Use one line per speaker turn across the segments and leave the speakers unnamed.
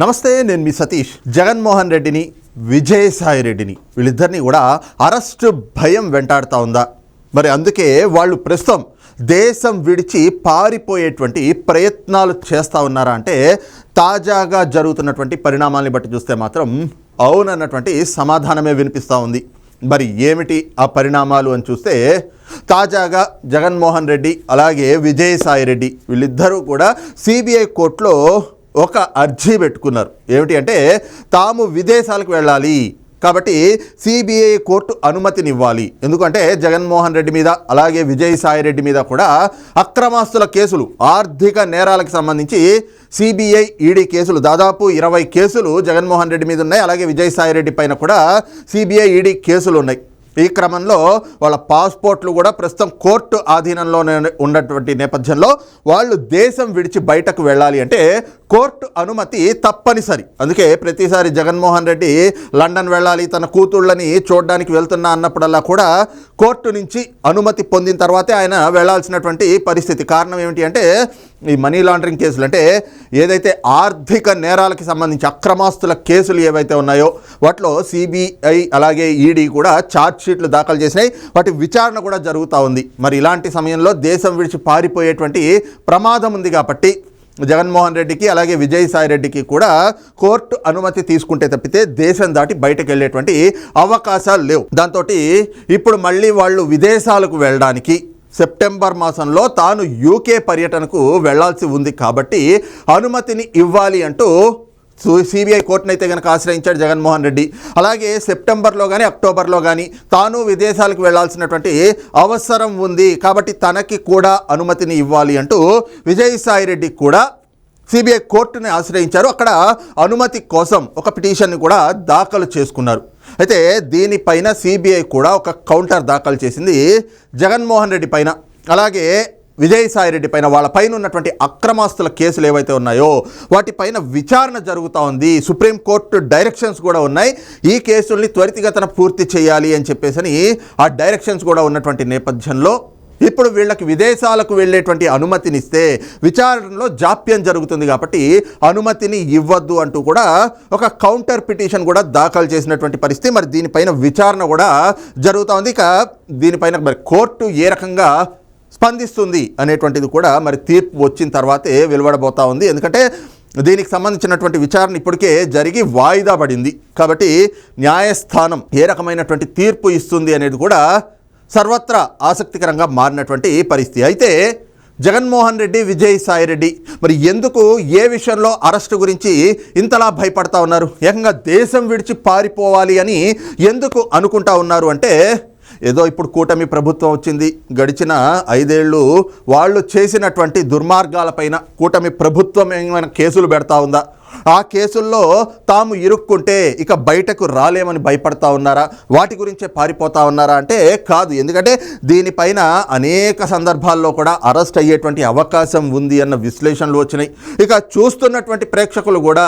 నమస్తే నేను మీ సతీష్. జగన్మోహన్ రెడ్డిని విజయసాయి రెడ్డిని వీళ్ళిద్దరిని కూడా అరెస్టు భయం వెంటాడుతూ ఉందా? మరి అందుకే వాళ్ళు ప్రస్తుతం దేశం విడిచి పారిపోయేటువంటి ప్రయత్నాలు చేస్తూ ఉన్నారా అంటే తాజాగా జరుగుతున్నటువంటి పరిణామాల్ని బట్టి చూస్తే మాత్రం అవునన్నటువంటి సమాధానమే వినిపిస్తూ ఉంది. మరి ఏమిటి ఆ పరిణామాలు అని చూస్తే తాజాగా జగన్మోహన్ రెడ్డి అలాగే విజయసాయి రెడ్డి వీళ్ళిద్దరూ కూడా సిబిఐ కోర్టులో ఒక అర్జీ పెట్టుకున్నారు. ఏమిటి అంటే తాము విదేశాలకు వెళ్ళాలి. కాబట్టి సిబిఐ కోర్టు అనుమతినివ్వాలి. ఎందుకంటే జగన్మోహన్ రెడ్డి మీద అలాగే విజయసాయి రెడ్డి మీద కూడా అక్రమాస్తుల కేసులు ఆర్థిక నేరాలకు సంబంధించి సిబిఐ ఈడీ కేసులు దాదాపు ఇరవై కేసులు జగన్మోహన్ రెడ్డి మీద ఉన్నాయి. అలాగే విజయసాయి రెడ్డి పైన కూడా సిబిఐ ఈడీ కేసులు ఉన్నాయి. ఈ క్రమంలో వాళ్ళ పాస్పోర్ట్లు కూడా ప్రస్తుతం కోర్టు ఆధీనంలోనే ఉన్నటువంటి నేపథ్యంలో వాళ్ళు దేశం విడిచి బయటకు వెళ్ళాలి అంటే కోర్టు అనుమతి తప్పనిసరి. అందుకే ప్రతిసారి జగన్మోహన్ రెడ్డి లండన్ వెళ్ళాలి తన కూతుళ్ళని చూడడానికి వెళ్తున్నా అన్నప్పుడల్లా కూడా కోర్టు నుంచి అనుమతి పొందిన తర్వాతే ఆయన వెళ్ళాల్సినటువంటి పరిస్థితి. కారణం ఏమిటి అంటే ఈ మనీ లాండరింగ్ కేసులు అంటే ఏదైతే ఆర్థిక నేరాలకి సంబంధించి అక్రమాస్తుల కేసులు ఏవైతే ఉన్నాయో వాటిలో సిబిఐ అలాగే ఈడీ కూడా ఛార్జ్ షీట్లు దాఖలు చేసినాయి. వాటి విచారణ కూడా జరుగుతూ ఉంది. మరి ఇలాంటి సమయంలో దేశం విడిచి పారిపోయేటువంటి ప్రమాదం ఉంది కాబట్టి జగన్మోహన్ రెడ్డికి అలాగే విజయసాయి రెడ్డికి కూడా కోర్టు అనుమతి తీసుకుంటే తప్పితే దేశం దాటి బయటకు వెళ్ళేటువంటి అవకాశాలు లేవు. దాంతో ఇప్పుడు మళ్ళీ వాళ్ళు విదేశాలకు వెళ్ళడానికి సెప్టెంబర్ మాసంలో తాను యూకే పర్యటనకు వెళ్ళాల్సి ఉంది కాబట్టి అనుమతిని ఇవ్వాలి అంటూ సిబిఐ కోర్టును అయితే కనుక ఆశ్రయించాడు జగన్మోహన్ రెడ్డి. అలాగే సెప్టెంబర్లో కానీ అక్టోబర్లో కానీ తాను విదేశాలకు వెళ్ళాల్సినటువంటి అవసరం ఉంది కాబట్టి తనకి కూడా అనుమతిని ఇవ్వాలి అంటూ విజయసాయి రెడ్డి కూడా సిబిఐ కోర్టుని ఆశ్రయించారు. అక్కడ అనుమతి కోసం ఒక పిటిషన్ని కూడా దాఖలు చేసుకున్నారు. అయితే దీనిపైన సిబిఐ కూడా ఒక కౌంటర్ దాఖలు చేసింది జగన్మోహన్ రెడ్డి పైన. అలాగే విజయసాయి రెడ్డి పైన వాళ్ళ పైన ఉన్నటువంటి అక్రమాస్తుల కేసులు ఏవైతే ఉన్నాయో వాటిపైన విచారణ జరుగుతూ ఉంది. సుప్రీంకోర్టు డైరెక్షన్స్ కూడా ఉన్నాయి. ఈ కేసుల్ని త్వరితగతన పూర్తి చేయాలి అని చెప్పేసి ఆ డైరెక్షన్స్ కూడా ఉన్నటువంటి నేపథ్యంలో ఇప్పుడు వీళ్ళకి విదేశాలకు వెళ్ళేటువంటి అనుమతినిస్తే విచారణలో జాప్యం జరుగుతుంది కాబట్టి అనుమతిని ఇవ్వద్దు అంటూ కూడా ఒక కౌంటర్ పిటిషన్ కూడా దాఖలు చేసినటువంటి పరిస్థితి. మరి దీనిపైన విచారణ కూడా జరుగుతూ ఉంది. ఇక దీనిపైన మరి కోర్టు ఏ రకంగా స్పందిస్తుంది అనేటువంటిది కూడా మరి తీర్పు వచ్చిన తర్వాతే వెలువడబోతా ఉంది. ఎందుకంటే దీనికి సంబంధించినటువంటి విచారణ ఇప్పటికే జరిగి వాయిదా పడింది. కాబట్టి న్యాయస్థానం ఏ రకమైనటువంటి తీర్పు ఇస్తుంది అనేది కూడా సర్వత్రా ఆసక్తికరంగా మారినటువంటి పరిస్థితి. అయితే జగన్మోహన్ రెడ్డి విజయసాయి రెడ్డి మరి ఎందుకు ఏ విషయంలో అరెస్టు గురించి ఇంతలా భయపడతా ఉన్నారు? ఏకంగా దేశం విడిచి పారిపోవాలి అని ఎందుకు అనుకుంటా ఉన్నారు అంటే ఏదో ఇప్పుడు కూటమి ప్రభుత్వం వచ్చింది గడిచిన ఐదేళ్ళు వాళ్ళు చేసినటువంటి దుర్మార్గాలపైన కూటమి ప్రభుత్వం ఏమైనా కేసులు పెడతా ఉందా? ఆ కేసుల్లో తాము ఇరుక్కుంటే ఇక బయటకు రాలేమని భయపడతా ఉన్నారా? వాటి గురించే పారిపోతా ఉన్నారా అంటే కాదు. ఎందుకంటే దీనిపైన అనేక సందర్భాల్లో కూడా అరెస్ట్ అయ్యేటువంటి అవకాశం ఉంది అన్న విశ్లేషణలు వచ్చినాయి. ఇక చూస్తున్నటువంటి ప్రేక్షకులు కూడా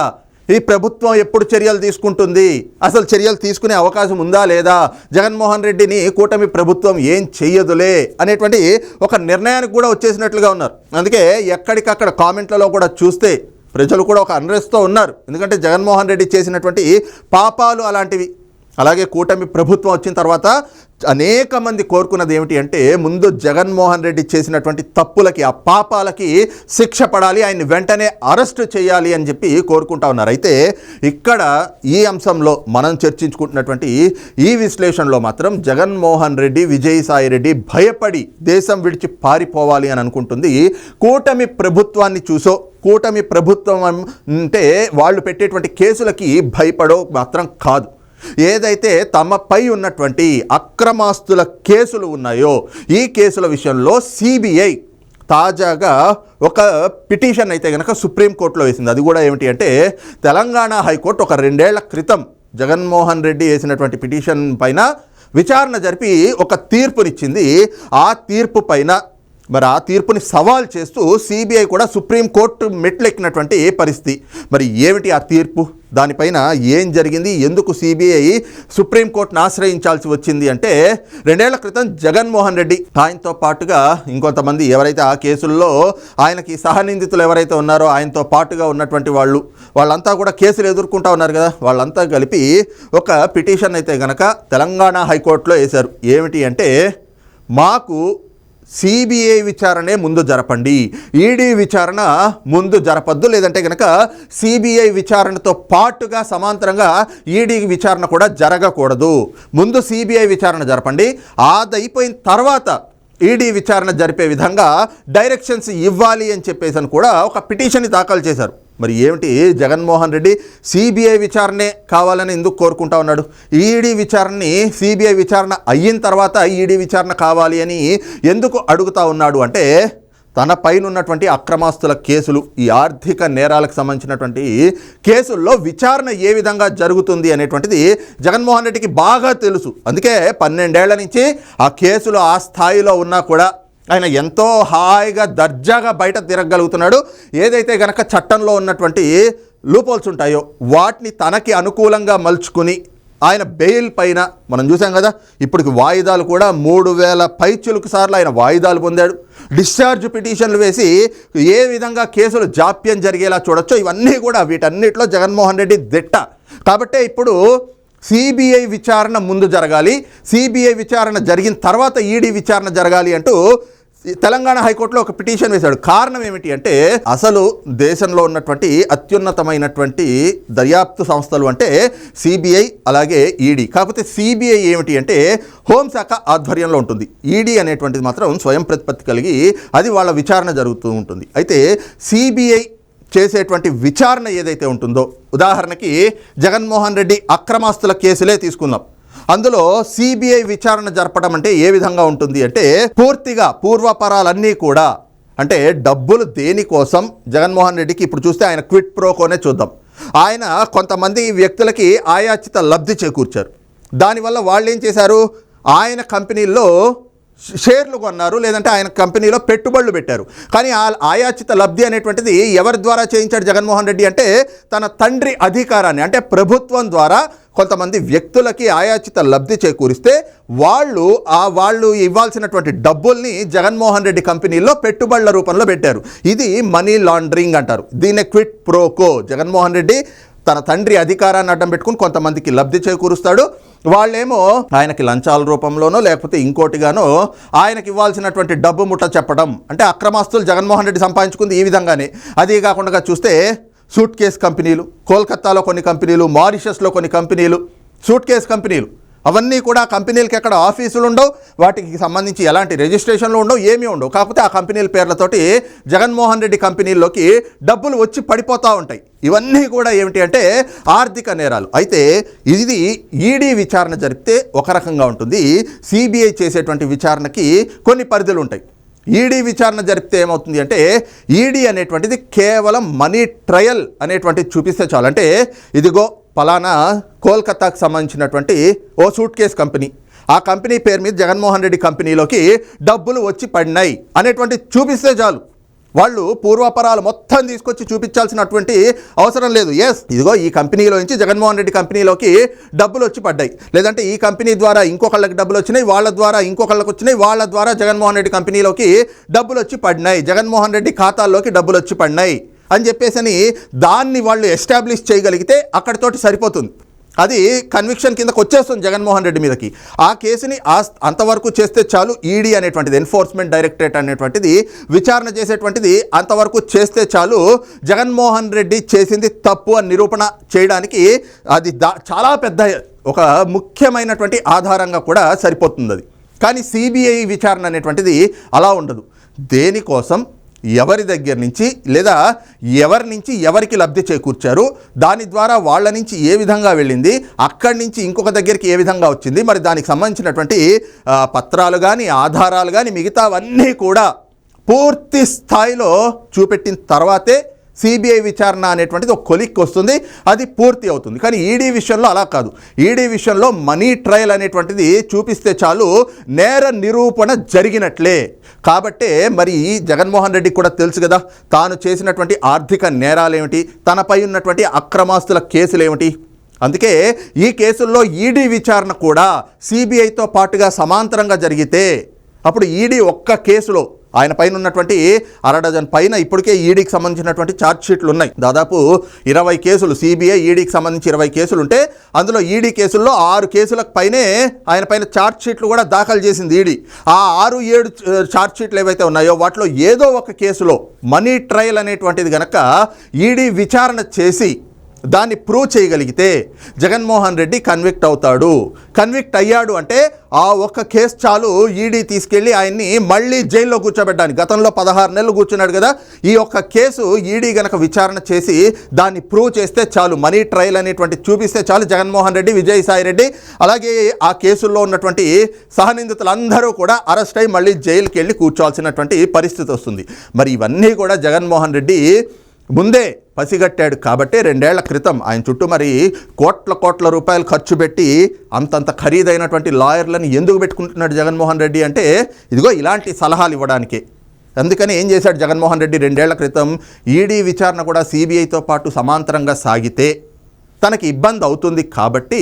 ఈ ప్రభుత్వం ఎప్పుడు చర్యలు తీసుకుంటుంది? అసలు చర్యలు తీసుకునే అవకాశం ఉందా లేదా? జగన్మోహన్ రెడ్డిని కూటమి ప్రభుత్వం ఏం చెయ్యదులే అనేటువంటి ఒక నిర్ణయానికి కూడా వచ్చేసినట్లుగా ఉన్నారు. అందుకే ఎక్కడికక్కడ కామెంట్లలో కూడా చూస్తే ప్రజలు కూడా ఒక అన్రెస్ట్తో ఉన్నారు. ఎందుకంటే జగన్మోహన్ రెడ్డి చేసినటువంటి పాపాలు అలాంటివి. అలాగే కూటమి ప్రభుత్వం వచ్చిన తర్వాత అనేక మంది కోరుకున్నది ఏమిటి అంటే ముందు జగన్మోహన్ రెడ్డి చేసినటువంటి తప్పులకి ఆ పాపాలకి శిక్ష పడాలి ఆయన్ని వెంటనే అరెస్ట్ చేయాలి అని చెప్పి కోరుకుంటా ఉన్నారు. అయితే ఇక్కడ ఈ అంశంలో మనం చర్చించుకుంటున్నటువంటి ఈ విశ్లేషణలో మాత్రం జగన్మోహన్ రెడ్డి విజయసాయి రెడ్డి భయపడి దేశం విడిచి పారిపోవాలి అని అనుకుంటుంది. కూటమి ప్రభుత్వాన్ని చూసో కూటమి ప్రభుత్వం అంటే వాళ్ళు పెట్టేటువంటి కేసులకి భయపడో మాత్రం కాదు. ఏదైతే తమపై ఉన్నటువంటి అక్రమాస్తుల కేసులు ఉన్నాయో ఈ కేసుల విషయంలో సిబిఐ తాజాగా ఒక పిటిషన్ అయితే కనుక సుప్రీంకోర్టులో వేసింది. అది కూడా ఏమిటి అంటే తెలంగాణ హైకోర్టు ఒక రెండేళ్ళ క్రితం జగన్మోహన్ రెడ్డి వేసినటువంటి పిటిషన్ పైన విచారణ జరిపి ఒక తీర్పునిచ్చింది. ఆ తీర్పు పైన మరి ఆ తీర్పుని సవాల్ చేస్తూ సిబిఐ కూడా సుప్రీంకోర్టు మెట్లెక్కినటువంటి పరిస్థితి. మరి ఏమిటి ఆ తీర్పు? దానిపైన ఏం జరిగింది? ఎందుకు సిబిఐ సుప్రీంకోర్టును ఆశ్రయించాల్సి వచ్చింది అంటే రెండేళ్ళ క్రితం జగన్మోహన్ రెడ్డి ఆయనతో పాటుగా ఇంకొంతమంది ఎవరైతే ఆ కేసుల్లో ఆయనకి సహనిందితులు ఎవరైతే ఉన్నారో ఆయనతో పాటుగా ఉన్నటువంటి వాళ్ళు వాళ్ళంతా కూడా కేసులు ఎదుర్కొంటా ఉన్నారు కదా. వాళ్ళంతా కలిపి ఒక పిటిషన్ అయితే గనక తెలంగాణ హైకోర్టులో వేశారు. ఏమిటి అంటే మాకు సిబిఐ విచారణే ముందు జరపండి. ఈడీ విచారణ ముందు జరపద్దు లేదంటే కనుక సిబిఐ విచారణతో పాటుగా సమాంతరంగా ఈడీ విచారణ కూడా జరగకూడదు. ముందు సిబిఐ విచారణ జరపండి. అదైపోయిన తర్వాత ఈడీ విచారణ జరిపే విధంగా డైరెక్షన్స్ ఇవ్వాలి అని చెప్పేసి అని కూడా ఒక పిటిషన్ దాఖలు చేశారు. మరి ఏమిటి? జగన్మోహన్ రెడ్డి సిబిఐ విచారణే కావాలని ఎందుకు కోరుకుంటా ఉన్నాడు? ఈడీ విచారణని సిబిఐ విచారణ అయిన తర్వాత ఈడీ విచారణ కావాలి అని ఎందుకు అడుగుతా ఉన్నాడు అంటే తన పైనన్నటువంటి అక్రమాస్తుల కేసులు ఈ ఆర్థిక నేరాలకు సంబంధించినటువంటి కేసుల్లో విచారణ ఏ విధంగా జరుగుతుంది అనేటువంటిది జగన్మోహన్ రెడ్డికి బాగా తెలుసు. అందుకే పన్నెండేళ్ళ నుంచి ఆ కేసులు ఆ స్థాయిలో ఉన్నా కూడా ఆయన ఎంతో హాయిగా దర్జాగా బయట తిరగగలుగుతున్నాడు. ఏదైతే గనక చట్టంలో ఉన్నటువంటి లూపోల్స్ ఉంటాయో వాటిని తనకి అనుకూలంగా మలుచుకుని ఆయన బెయిల్ పైన మనం చూసాం కదా ఇప్పటికి వాయిదాలు కూడా మూడు వేల పైచులకు సార్లు ఆయన వాయిదాలు పొందాడు. డిశ్చార్జ్ పిటిషన్లు వేసి ఏ విధంగా కేసులు జాప్యం జరిగేలా చూడొచ్చో ఇవన్నీ కూడా వీటన్నిటిలో జగన్మోహన్ రెడ్డి దిట్ట. కాబట్టే ఇప్పుడు సిబిఐ విచారణ ముందు జరగాలి సిబిఐ విచారణ జరిగిన తర్వాత ఈడీ విచారణ జరగాలి అంటూ తెలంగాణ హైకోర్టులో ఒక పిటిషన్ వేశాడు. కారణం ఏమిటి అంటే అసలు దేశంలో ఉన్నటువంటి అత్యున్నతమైనటువంటి దర్యాప్తు సంస్థలు అంటే సిబిఐ అలాగే ఈడీ. కాకపోతే సిబిఐ ఏమిటి అంటే హోంశాఖ ఆధ్వర్యంలో ఉంటుంది. ఈడీ అనేటువంటిది మాత్రం స్వయం ప్రతిపత్తి కలిగి అది వాళ్ళ విచారణ జరుగుతూ ఉంటుంది. అయితే సిబిఐ చేసేటువంటి విచారణ ఏదైతే ఉంటుందో ఉదాహరణకి జగన్మోహన్ రెడ్డి అక్రమాస్తుల కేసులే తీసుకుందాం. అందులో సిబిఐ విచారణ జరపడం అంటే ఏ విధంగా ఉంటుంది అంటే పూర్తిగా పూర్వపరాలన్నీ కూడా అంటే డబ్బులు దేనికోసం? జగన్మోహన్ రెడ్డికి ఇప్పుడు చూస్తే ఆయన క్విట్ ప్రోకోనే చూద్దాం. ఆయన కొంతమంది వ్యక్తులకి ఆయాచిత లబ్ధి చేకూర్చారు. దానివల్ల వాళ్ళు ఏం చేశారు? ఆయన కంపెనీల్లో షేర్లు కొన్నారు లేదంటే ఆయన కంపెనీలో పెట్టుబడులు పెట్టారు. కానీ ఆ ఆయాచిత లబ్ధి అనేటువంటిది ఎవరి ద్వారా చేయించాడు జగన్మోహన్ రెడ్డి అంటే తన తండ్రి అధికారాన్ని అంటే ప్రభుత్వం ద్వారా కొంతమంది వ్యక్తులకి ఆయాచిత లబ్ధి చేకూరిస్తే వాళ్ళు ఆ వాళ్ళు ఇవ్వాల్సినటువంటి డబ్బుల్ని జగన్మోహన్ రెడ్డి కంపెనీలో పెట్టుబడుల రూపంలో పెట్టారు. ఇది మనీ లాండరింగ్ అంటారు. దీన్ని క్విట్ ప్రోకో జగన్మోహన్ రెడ్డి తన తండ్రి అధికారాన్ని అడ్డం పెట్టుకుని కొంతమందికి లబ్ధి చేకూరుస్తాడు. వాళ్ళేమో ఆయనకి లంచాల రూపంలోనో లేకపోతే ఇంకోటిగానో ఆయనకి ఇవ్వాల్సినటువంటి డబ్బు ముట్ట చెప్పడం అంటే అక్రమాస్తులు జగన్మోహన్ రెడ్డి సంపాదించుకుంది ఈ విధంగానే. అదే కాకుండా చూస్తే సూట్ కేస్ కంపెనీలు కోల్కత్తాలో కొన్ని కంపెనీలు మారిషస్లో కొన్ని కంపెనీలు సూట్ కేస్ కంపెనీలు. అవన్నీ కూడా కంపెనీలకి ఎక్కడ ఆఫీసులు ఉండవు వాటికి సంబంధించి ఎలాంటి రిజిస్ట్రేషన్లు ఉండవు ఏమీ ఉండవు. కాకపోతే ఆ కంపెనీల పేర్లతోటి జగన్మోహన్ రెడ్డి కంపెనీల్లోకి డబ్బులు వచ్చి పడిపోతూ ఉంటాయి. ఇవన్నీ కూడా ఏమిటి అంటే ఆర్థిక నేరాలు. అయితే ఇది ఈడీ విచారణ జరిపితే ఒక రకంగా ఉంటుంది. సిబిఐ చేసేటువంటి విచారణకి కొన్ని పరిధులు ఉంటాయి. ఈడీ విచారణ జరిపితే ఏమవుతుంది అంటే ఈడీ అనేటువంటిది కేవలం మనీ ట్రయల్ అనేటువంటిది చూపిస్తే చాలు. అంటే ఇదిగో పలానా కోల్కతాకు సంబంధించినటువంటి ఓ సూట్ కేస్ కంపెనీ. ఆ కంపెనీ పేరు మీద జగన్మోహన్ రెడ్డి కంపెనీలోకి డబ్బులు వచ్చి పడినాయి అనేటువంటి చూపిస్తే చాలు. వాళ్ళు పూర్వాపరాలు మొత్తం తీసుకొచ్చి చూపించాల్సినటువంటి అవసరం లేదు. ఎస్ ఇదిగో ఈ కంపెనీలో నుంచి జగన్మోహన్ రెడ్డి కంపెనీలోకి డబ్బులు వచ్చి పడ్డాయి. లేదంటే ఈ కంపెనీ ద్వారా ఇంకొకళ్ళకి డబ్బులు వచ్చినాయి వాళ్ళ ద్వారా ఇంకొకళ్ళకి వచ్చినాయి వాళ్ళ ద్వారా జగన్మోహన్ రెడ్డి కంపెనీలోకి డబ్బులు వచ్చి పడినాయి. జగన్మోహన్ రెడ్డి ఖాతాల్లోకి డబ్బులు వచ్చి పడినాయి. అని చెప్పేసి అని దాన్ని వాళ్ళు ఎస్టాబ్లిష్ చేయగలిగితే అక్కడితోటి సరిపోతుంది. అది కన్విక్షన్ కిందకు వచ్చేస్తుంది జగన్మోహన్ రెడ్డి మీదకి. ఆ కేసుని ఆ అంతవరకు చేస్తే చాలు ఈడీ అనేటువంటిది ఎన్ఫోర్స్మెంట్ డైరెక్టరేట్ అనేటువంటిది విచారణ చేసేటువంటిది అంతవరకు చేస్తే చాలు జగన్మోహన్ రెడ్డి చేసింది తప్పు అని నిరూపణ చేయడానికి అది దా చాలా పెద్ద ఒక ముఖ్యమైనటువంటి ఆధారంగా కూడా సరిపోతుంది అది కానీ సిబిఐ విచారణ అనేటువంటిది అలా ఉండదు. దేనికోసం? ఎవరి దగ్గర నుంచి లేదా ఎవరి నుంచి ఎవరికి లబ్ధి చేకూర్చారు దాని ద్వారా వాళ్ళ నుంచి ఏ విధంగా వెళ్ళింది అక్కడి నుంచి ఇంకొక దగ్గరికి ఏ విధంగా వచ్చింది మరి దానికి సంబంధించినటువంటి పత్రాలు కానీ ఆధారాలు కానీ మిగతావన్నీ కూడా పూర్తి స్థాయిలో చూపెట్టిన తర్వాతే సిబిఐ విచారణ అనేటువంటిది ఒక కొలిక్కి వస్తుంది అది పూర్తి అవుతుంది. కానీ ఈడీ విషయంలో అలా కాదు. ఈడీ విషయంలో మనీ ట్రయల్ అనేటువంటిది చూపిస్తే చాలు నేర నిరూపణ జరిగినట్లే. కాబట్టే మరి జగన్మోహన్ రెడ్డి కూడా తెలుసు కదా తాను చేసినటువంటి ఆర్థిక నేరాలు ఏమిటి తనపై ఉన్నటువంటి అక్రమాస్తుల కేసులేమిటి అందుకే ఈ కేసుల్లో ఈడీ విచారణ కూడా సిబిఐతో పాటుగా సమాంతరంగా జరిగితే అప్పుడు ఈడీ ఒక్క కేసులో ఆయన పైన ఉన్నటువంటి అర డజన్ పైన ఇప్పటికే ఈడీకి సంబంధించినటువంటి ఛార్జ్ షీట్లు ఉన్నాయి. దాదాపు ఇరవై కేసులు సిబిఐ ఈడీకి సంబంధించి ఇరవై కేసులు ఉంటే అందులో ఈడీ కేసుల్లో ఆరు కేసులకు పైనే ఆయన పైన ఛార్జ్ షీట్లు కూడా దాఖలు చేసింది ఈడీ. ఆ ఆరు ఏడు ఛార్జ్ షీట్లు ఏవైతే ఉన్నాయో వాటిలో ఏదో ఒక కేసులో మనీ ట్రయల్ అనేటువంటిది కనుక ఈడీ విచారణ చేసి దాన్ని ప్రూవ్ చేయగలిగితే జగన్మోహన్ రెడ్డి కన్విక్ట్ అవుతాడు. కన్విక్ట్ అయ్యాడు అంటే ఆ ఒక్క కేసు చాలు ఈడీ తీసుకెళ్ళి ఆయన్ని మళ్ళీ జైల్లో కూర్చోబెట్టడానికి. గతంలో పదహారు నెలలు కూర్చున్నాడు కదా ఈ ఒక్క కేసు ఈడీ గనక విచారణ చేసి దాన్ని ప్రూవ్ చేస్తే చాలు మనీ ట్రయల్ అనేటువంటి చూపిస్తే చాలు జగన్మోహన్ రెడ్డి విజయసాయి రెడ్డి అలాగే ఆ కేసుల్లో ఉన్నటువంటి సహనిందితులందరూ కూడా అరెస్ట్ అయి మళ్ళీ జైలుకి వెళ్ళి కూర్చోవాల్సినటువంటి పరిస్థితి వస్తుంది. మరి ఇవన్నీ కూడా జగన్మోహన్ రెడ్డి ముందే పసిగట్టాడు కాబట్టి రెండేళ్ళ క్రితం ఆయన చుట్టూ మరి కోట్ల కోట్ల రూపాయలు ఖర్చు పెట్టి అంతంత ఖరీదైనటువంటి లాయర్లను ఎందుకు పెట్టుకుంటున్నాడు జగన్మోహన్ రెడ్డి అంటే ఇదిగో ఇలాంటి సలహాలు ఇవ్వడానికి. అందుకని ఏం చేశాడు జగన్మోహన్ రెడ్డి రెండేళ్ళ క్రితం? ఈడీ విచారణ కూడా సిబిఐతో పాటు సమాంతరంగా సాగితే తనకి ఇబ్బంది అవుతుంది కాబట్టి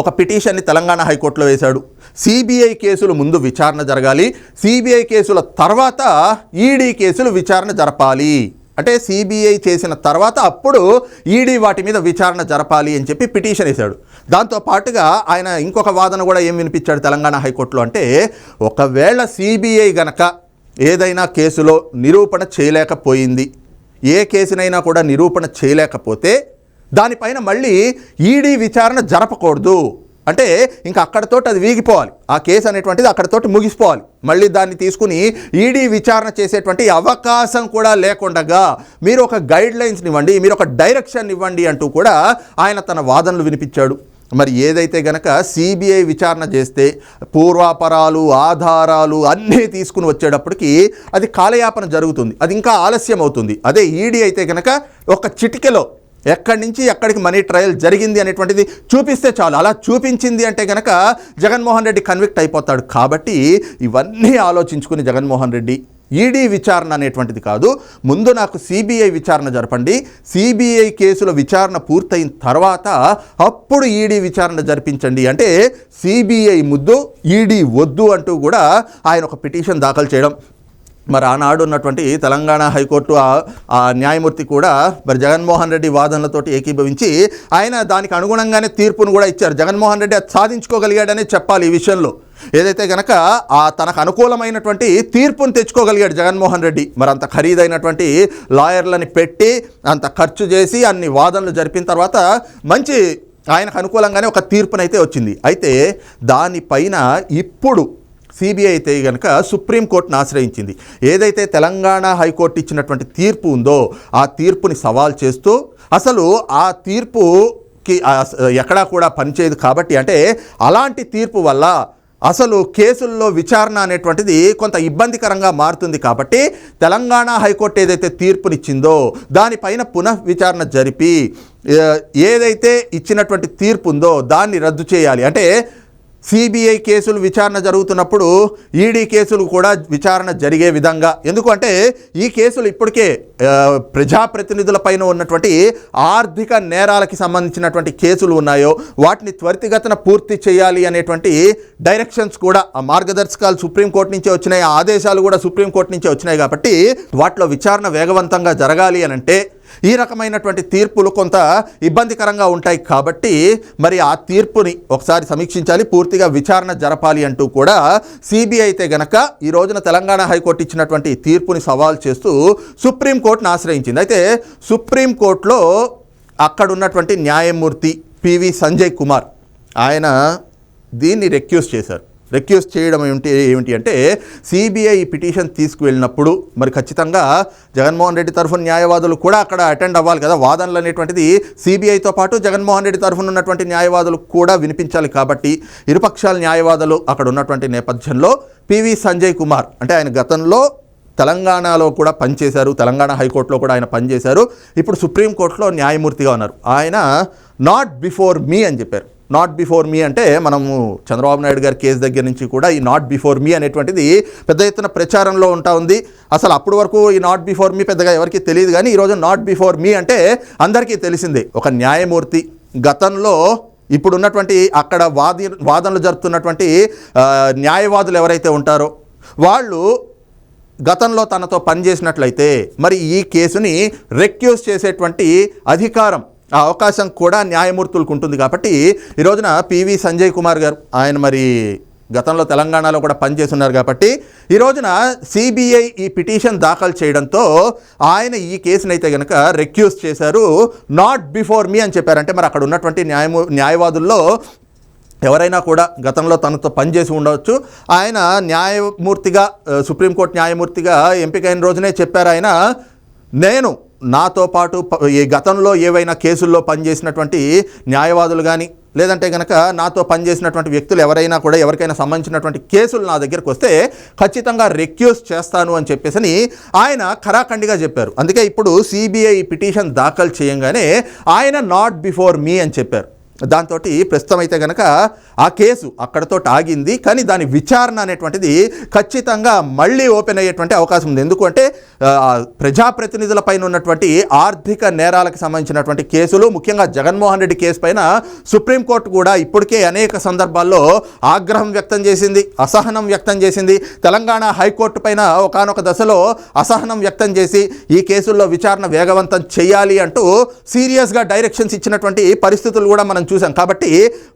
ఒక పిటిషన్ని తెలంగాణ హైకోర్టులో వేశాడు. సిబిఐ కేసులు ముందు విచారణ జరగాలి సిబిఐ కేసుల తర్వాత ఈడీ కేసులు విచారణ జరపాలి. అంటే సిబిఐ చేసిన తర్వాత అప్పుడు ఈడీ వాటి మీద విచారణ జరపాలి అని చెప్పి పిటిషన్ వేశాడు. దాంతో పాటుగా ఆయన ఇంకొక వాదన కూడా ఏం వినిపించాడు తెలంగాణ హైకోర్టులో అంటే ఒకవేళ సిబిఐ గనక ఏదైనా కేసులో నిరూపణ చేయలేకపోయింది ఏ కేసునైనా కూడా నిరూపణ చేయలేకపోతే దానిపైన మళ్ళీ ఈడీ విచారణ జరపకూడదు. అంటే ఇంకా అక్కడతోటి అది వీగిపోవాలి. ఆ కేసు అనేటువంటిది అక్కడతోటి ముగిసిపోవాలి. మళ్ళీ దాన్ని తీసుకుని ఈడీ విచారణ చేసేటువంటి అవకాశం కూడా లేకుండగా మీరు ఒక గైడ్లైన్స్ని ఇవ్వండి మీరు ఒక డైరెక్షన్ ఇవ్వండి అంటూ కూడా ఆయన తన వాదనలు వినిపించాడు. మరి ఏదైతే గనక సిబిఐ విచారణ చేస్తే పూర్వాపరాలు ఆధారాలు అన్నీ తీసుకుని వచ్చేటప్పటికి అది కాలయాపన జరుగుతుంది. అది ఇంకా ఆలస్యం అవుతుంది అదే ఈడీ అయితే గనక ఒక చిటికెలో ఎక్కడి నుంచి ఎక్కడికి మనీ ట్రయల్ జరిగింది అనేటువంటిది చూపిస్తే చాలు. అలా చూపించింది అంటే కనుక జగన్మోహన్ రెడ్డి కన్విక్ట్ అయిపోతాడు. కాబట్టి ఇవన్నీ ఆలోచించుకుని జగన్మోహన్ రెడ్డి ఈడీ విచారణ అనేటువంటిది కాదు. ముందు నాకు సిబిఐ విచారణ జరపండి. సిబిఐ కేసుల విచారణ పూర్తయిన తర్వాత అప్పుడు ఈడీ విచారణ జరిపించండి. అంటే సిబిఐ ముద్దు ఈడీ వద్దు అంటూ కూడా ఆయన ఒక పిటిషన్ దాఖలు చేయడం మరి ఆనాడు ఉన్నటువంటి తెలంగాణ హైకోర్టు ఆ- న్యాయమూర్తి కూడా మరి జగన్మోహన్ రెడ్డి వాదనలతోటి ఏకీభవించి ఆయన దానికి అనుగుణంగానే తీర్పును కూడా ఇచ్చారు. జగన్మోహన్ రెడ్డి అది సాధించుకోగలిగాడనే చెప్పాలి ఈ విషయంలో. ఏదైతే గనక ఆ తనకు అనుకూలమైనటువంటి తీర్పును తెచ్చుకోగలిగాడు జగన్మోహన్ రెడ్డి. మరి అంత ఖరీదైనటువంటి లాయర్లని పెట్టి అంత ఖర్చు చేసి అన్ని వాదనలు జరిపిన తర్వాత మంచి ఆయనకు అనుకూలంగానే ఒక తీర్పునైతే వచ్చింది. అయితే దానిపైన ఇప్పుడు సిబిఐ అయితే కనుక సుప్రీంకోర్టును ఆశ్రయించింది. ఏదైతే తెలంగాణ హైకోర్టు ఇచ్చినటువంటి తీర్పు ఉందో ఆ తీర్పుని సవాల్ చేస్తూ అసలు ఆ తీర్పుకి ఎక్కడా కూడా పనిచేయదు కాబట్టి అంటే అలాంటి తీర్పు వల్ల అసలు కేసుల్లో విచారణ అనేటువంటిది కొంత ఇబ్బందికరంగా మారుతుంది కాబట్టి తెలంగాణ హైకోర్టు ఏదైతే తీర్పునిచ్చిందో దానిపైన పునః విచారణ జరిపి ఏదైతే ఇచ్చినటువంటి తీర్పు ఉందో దాన్ని రద్దు చేయాలి. అంటే సిబిఐ కేసులు విచారణ జరుగుతున్నప్పుడు ఈడీ కేసులు కూడా విచారణ జరిగే విధంగా. ఎందుకంటే ఈ కేసులు ఇప్పటికే ప్రజాప్రతినిధులపైన ఉన్నటువంటి ఆర్థిక నేరాలకి సంబంధించినటువంటి కేసులు ఉన్నాయో వాటిని త్వరితగతన పూర్తి చేయాలి అనేటువంటి డైరెక్షన్స్ కూడా ఆ మార్గదర్శకాలు సుప్రీంకోర్టు నుంచే వచ్చినాయి ఆదేశాలు కూడా సుప్రీంకోర్టు నుంచే వచ్చినాయి కాబట్టి వాటిలో విచారణ వేగవంతంగా జరగాలి అని అంటే ఈ రకమైనటువంటి తీర్పులు కొంత ఇబ్బందికరంగా ఉంటాయి కాబట్టి మరి ఆ తీర్పుని ఒకసారి సమీక్షించాలి పూర్తిగా విచారణ జరపాలి అంటూ కూడా సిబిఐ అయితే గనక ఈ రోజున తెలంగాణ హైకోర్టు ఇచ్చినటువంటి తీర్పుని సవాల్ చేస్తూ సుప్రీంకోర్టును ఆశ్రయించింది. అయితే సుప్రీంకోర్టులో అక్కడున్నటువంటి న్యాయమూర్తి పివి సంజయ్ కుమార్ ఆయన దీన్ని రెక్యూస్ చేశారు. రిక్వెస్ట్ చేయడం ఏమిటి ఏమిటి అంటే సిబిఐ పిటిషన్ తీసుకువెళ్ళినప్పుడు మరి ఖచ్చితంగా జగన్మోహన్ రెడ్డి తరఫున న్యాయవాదులు కూడా అక్కడ అటెండ్ అవ్వాలి కదా. వాదనలు అనేటువంటిది సిబిఐతో పాటు జగన్మోహన్ రెడ్డి తరఫున ఉన్నటువంటి న్యాయవాదులు కూడా వినిపించాలి కాబట్టి ఇరుపక్షాల న్యాయవాదులు అక్కడ ఉన్నటువంటి నేపథ్యంలో పివి సంజయ్ కుమార్ అంటే ఆయన గతంలో తెలంగాణలో కూడా పనిచేశారు. తెలంగాణ హైకోర్టులో కూడా ఆయన పనిచేశారు. ఇప్పుడు సుప్రీంకోర్టులో న్యాయమూర్తిగా ఉన్నారు. ఆయన నాట్ బిఫోర్ మీ అని చెప్పారు. నాట్ బిఫోర్ మీ అంటే మనము చంద్రబాబు నాయుడు గారి కేసు దగ్గర నుంచి కూడా ఈ నాట్ బిఫోర్ మీ అనేటువంటిది పెద్ద ఎత్తున ప్రచారంలో ఉంటా ఉంది. అసలు అప్పటి వరకు ఈ నాట్ బిఫోర్ మీ పెద్దగా ఎవరికి తెలియదు కానీ ఈరోజు నాట్ బిఫోర్ మీ అంటే అందరికీ తెలిసిందే. ఒక న్యాయమూర్తి గతంలో ఇప్పుడున్నటువంటి అక్కడ వాది వాదనలు జరుపుతున్నటువంటి న్యాయవాదులు ఎవరైతే ఉంటారో వాళ్ళు గతంలో తనతో పనిచేసినట్లయితే మరి ఈ కేసుని రెక్యూస్ చేసేటువంటి అధికారం ఆ అవకాశం కూడా న్యాయమూర్తులకు ఉంటుంది కాబట్టి ఈ రోజున పివి సంజయ్ కుమార్ గారు ఆయన మరి గతంలో తెలంగాణలో కూడా పనిచేస్తున్నారు కాబట్టి ఈ రోజున సిబిఐ ఈ పిటిషన్ దాఖలు చేయడంతో ఆయన ఈ కేసునైతే అయితే కనుక రెక్యూస్ చేశారు. నాట్ బిఫోర్ మీ అని చెప్పారంటే మరి అక్కడ ఉన్నటువంటి న్యాయము న్యాయవాదుల్లో ఎవరైనా కూడా గతంలో తనతో పనిచేసి ఉండవచ్చు. ఆయన న్యాయమూర్తిగా సుప్రీంకోర్టు న్యాయమూర్తిగా ఎంపికైన రోజునే చెప్పారు ఆయన నేను నాతో పాటు ఈ గతంలో ఏవైనా కేసుల్లో పనిచేసినటువంటి న్యాయవాదులు కానీ లేదంటే కనుక నాతో పనిచేసినటువంటి వ్యక్తులు ఎవరైనా కూడా ఎవరికైనా సంబంధించినటువంటి కేసులు నా దగ్గరకు వస్తే ఖచ్చితంగా రెక్యూస్ చేస్తాను అని చెప్పేసి ఆయన ఖరాఖండిగా చెప్పారు. అందుకే ఇప్పుడు సిబిఐ పిటిషన్ దాఖలు చేయంగానే ఆయన నాట్ బిఫోర్ మీ అని చెప్పారు. దాంతో ప్రస్తుతం అయితే కనుక ఆ కేసు అక్కడతో ఆగింది కానీ దాని విచారణ అనేటువంటిది ఖచ్చితంగా మళ్ళీ ఓపెన్ అయ్యేటువంటి అవకాశం ఉంది. ఎందుకంటే ప్రజాప్రతినిధులపైన పైన ఉన్నటువంటి ఆర్థిక నేరాలకు సంబంధించినటువంటి కేసులు ముఖ్యంగా జగన్మోహన్ రెడ్డి కేసు పైన సుప్రీంకోర్టు కూడా ఇప్పటికే అనేక సందర్భాల్లో ఆగ్రహం వ్యక్తం చేసింది అసహనం వ్యక్తం చేసింది. తెలంగాణ హైకోర్టు పైన ఒకనొక దశలో అసహనం వ్యక్తం చేసి ఈ కేసుల్లో విచారణ వేగవంతం చేయాలి అంటూ సీరియస్గా డైరెక్షన్స్ ఇచ్చినటువంటి పరిస్థితులు కూడా మనం చూసాం కాబట్టి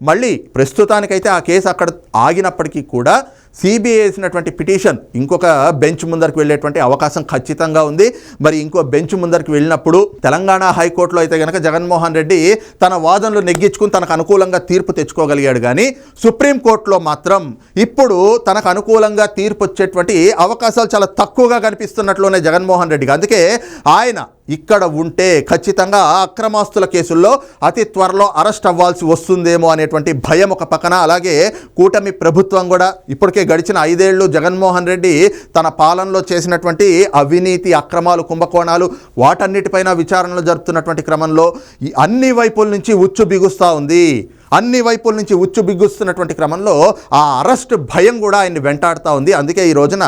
మళ్ళీ ప్రస్తుతానికైతే ఆ కేసు అక్కడ ఆగినప్పటికీ కూడా సిబిఐ వేసినటువంటి పిటిషన్ ఇంకొక బెంచ్ ముందరికి వెళ్ళేటువంటి అవకాశం ఖచ్చితంగా ఉంది. మరి ఇంకో బెంచ్ ముందరికి వెళ్ళినప్పుడు తెలంగాణ హైకోర్టులో అయితే కనుక జగన్మోహన్ రెడ్డి తన వాదనలు నెగ్గించుకుని తనకు అనుకూలంగా తీర్పు తెచ్చుకోగలిగాడు కానీ సుప్రీంకోర్టులో మాత్రం ఇప్పుడు తనకు అనుకూలంగా తీర్పు వచ్చేటువంటి అవకాశాలు చాలా తక్కువగా కనిపిస్తున్నట్లునే జగన్మోహన్ రెడ్డికి. అందుకే ఆయన ఇక్కడ ఉంటే ఖచ్చితంగా ఆ అక్రమాస్తుల కేసుల్లో అతి త్వరలో అరెస్ట్ అవ్వాల్సి వస్తుందేమో అనేటువంటి భయం ఒక పక్కన. అలాగే కూటమి ప్రభుత్వం కూడా ఇప్పటికే గడిచిన ఐదేళ్ళు జగన్మోహన్ రెడ్డి తన పాలనలో చేసినటువంటి అవినీతి అక్రమాలు కుంభకోణాలు వాటన్నిటిపైన విచారణలు జరుపుతున్నటువంటి క్రమంలో అన్ని వైపుల నుంచి ఉచ్చు బిగుస్తూ ఉంది. అన్ని వైపుల నుంచి ఉచ్చు బిగుస్తున్నటువంటి క్రమంలో ఆ అరెస్ట్ భయం కూడా ఆయన్ని వెంటాడుతూ ఉంది. అందుకే ఈ రోజున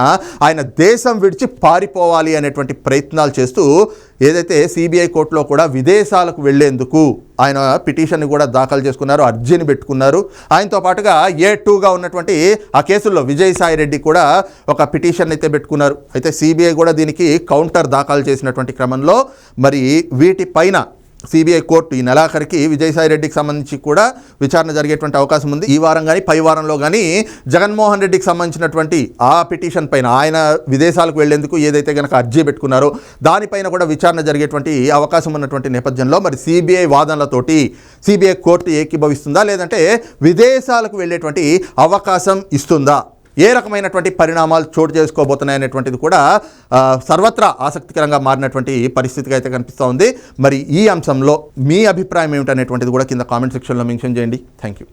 ఆయన దేశం విడిచి పారిపోవాలి అనేటువంటి ప్రయత్నాలు చేస్తూ ఏదైతే సిబిఐ కోర్టులో కూడా విదేశాలకు వెళ్ళేందుకు ఆయన పిటిషన్ని కూడా దాఖలు చేసుకున్నారు అర్జీని పెట్టుకున్నారు. ఆయనతో పాటుగా ఏ టూగా ఉన్నటువంటి ఆ కేసుల్లో విజయసాయి రెడ్డి కూడా ఒక పిటిషన్ అయితే పెట్టుకున్నారు. అయితే సిబిఐ కూడా దీనికి కౌంటర్ దాఖలు చేసినటువంటి క్రమంలో మరి వీటిపైన సిబిఐ కోర్టు ఈ నెలాఖరికి విజయసాయి రెడ్డికి సంబంధించి కూడా విచారణ జరిగేటువంటి అవకాశం ఉంది. ఈ వారం కానీ పై వారంలో కానీ జగన్మోహన్ రెడ్డికి సంబంధించినటువంటి ఆ పిటిషన్ పైన ఆయన విదేశాలకు వెళ్ళేందుకు ఏదైతే కనుక అర్జీ పెట్టుకున్నారో దానిపైన కూడా విచారణ జరిగేటువంటి అవకాశం ఉన్నటువంటి నేపథ్యంలో మరి సిబిఐ వాదనలతోటి సిబిఐ కోర్టు ఏకీభవిస్తుందా? లేదంటే విదేశాలకు వెళ్ళేటువంటి అవకాశం ఇస్తుందా? ఏ రకమైనటువంటి పరిణామాలు చోటు చేసుకోబోతున్నాయి అనేటువంటిది కూడా సర్వత్రా ఆసక్తికరంగా మారినటువంటి పరిస్థితిగా అయితే కనిపిస్తూ ఉంది. మరి ఈ అంశంలో మీ అభిప్రాయం ఏమిటనేటువంటిది కూడా కింద కామెంట్ సెక్షన్లో మెన్షన్ చేయండి. Thank you